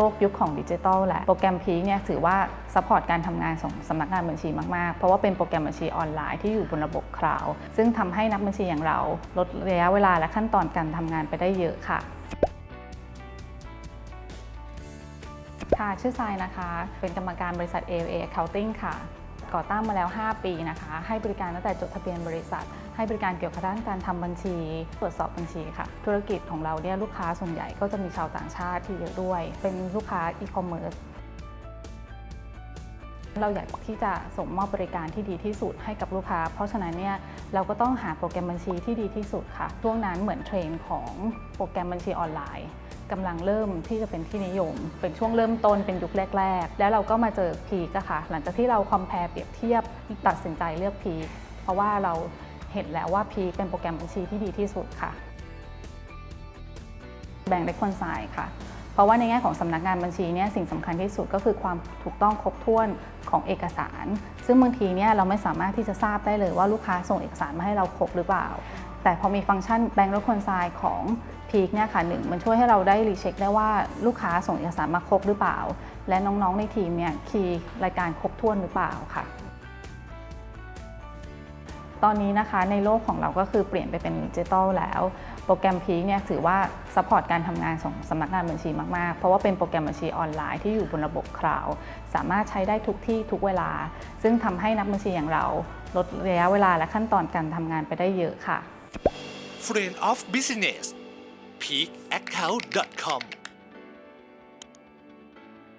โลกยุคของดิจิทัลแหละ โปรแกรมพีเนี่ยถือว่าซัพพอร์ตการทำงานของสำนักงานบัญชีมาก ๆ เพราะว่าเป็นโปรแกรมบัญชีออนไลน์ที่อยู่บนระบบคลาวด์ซึ่งทำให้นักบัญชีอย่างเรา ลดระยะเวลาและขั้นตอนการทำงานไปได้เยอะค่ะค่ะชื่อทรายนะคะ เป็นกรรมการบริษัท AOA Accounting ค่ะ ก่อตั้งมาแล้ว 5 ปีนะคะ ให้บริการตั้งแต่จดทะเบียนบริษัท ให้บริการเกี่ยวกับด้านการทำบัญชี ตรวจสอบบัญชีค่ะ ธุรกิจของเราเนี่ยลูกค้าส่วนใหญ่ก็จะมีชาวต่างชาติที่เยอะด้วย เป็นลูกค้าอีคอมเมิร์ซเราอยากที่จะส่งมอบบริการที่ดีที่สุดให้กับลูกค้า เพราะฉะนั้นเนี่ยเราก็ต้องหาโปรแกรมบัญชีที่ดีที่สุดค่ะช่วงนั้นเหมือนเทรนด์ของโปรแกรมบัญชีออนไลน์ กำลังเริ่มที่จะเป็นที่นิยม เป็นช่วงเริ่มต้นเป็นยุคแรก ๆ แล้วเราก็มาเจอพีกอะค่ะ หลังจากที่เราคอมเพลเปรียบเทียบตัดสินใจเลือกพีกเพราะว่าเราเห็นแล้วว่าพีกเป็นโปรแกรมบัญชีที่ดีที่สุดค่ะ แบ่งได้คนสายค่ะ เพราะว่าในแง่ของสำนักงานบัญชีเนี่ยสิ่งสำคัญที่สุดก็คือความถูกต้องครบถ้วนของเอกสาร ซึ่งบางทีเนี่ยเราไม่สามารถที่จะทราบได้เลยว่าลูกค้าส่งเอกสารมาให้เราครบหรือเปล่าแต่พอมีฟังก์ชันแบงก์รถคนทรายของ พีกเนี่ยค่ะหนึ่งมันช่วยให้เราได้รีเช็คได้ว่าลูกค้าส่งเอกสารมาครบหรือเปล่า และน้องๆในทีมเนี่ยคีย์รายการครบถ้วนหรือเปล่าค่ะ ตอนนี้นะคะในโลกของเราก็คือเปลี่ยนไปเป็นดิจิทัลแล้ว โปรแกรมพีคเนี่ยถือว่าซัพพอร์ตการทำงานของสำนักงานบัญชีมากๆ เพราะว่าเป็นโปรแกรมบัญชีออนไลน์ที่อยู่บนระบบคลาวด์สามารถใช้ได้ทุกที่ทุกเวลา ซึ่งทำให้นักบัญชีอย่างเราลดระยะเวลาและขั้นตอนการทำงานไปได้เยอะค่ะ Friend of Business PeakAccount.com.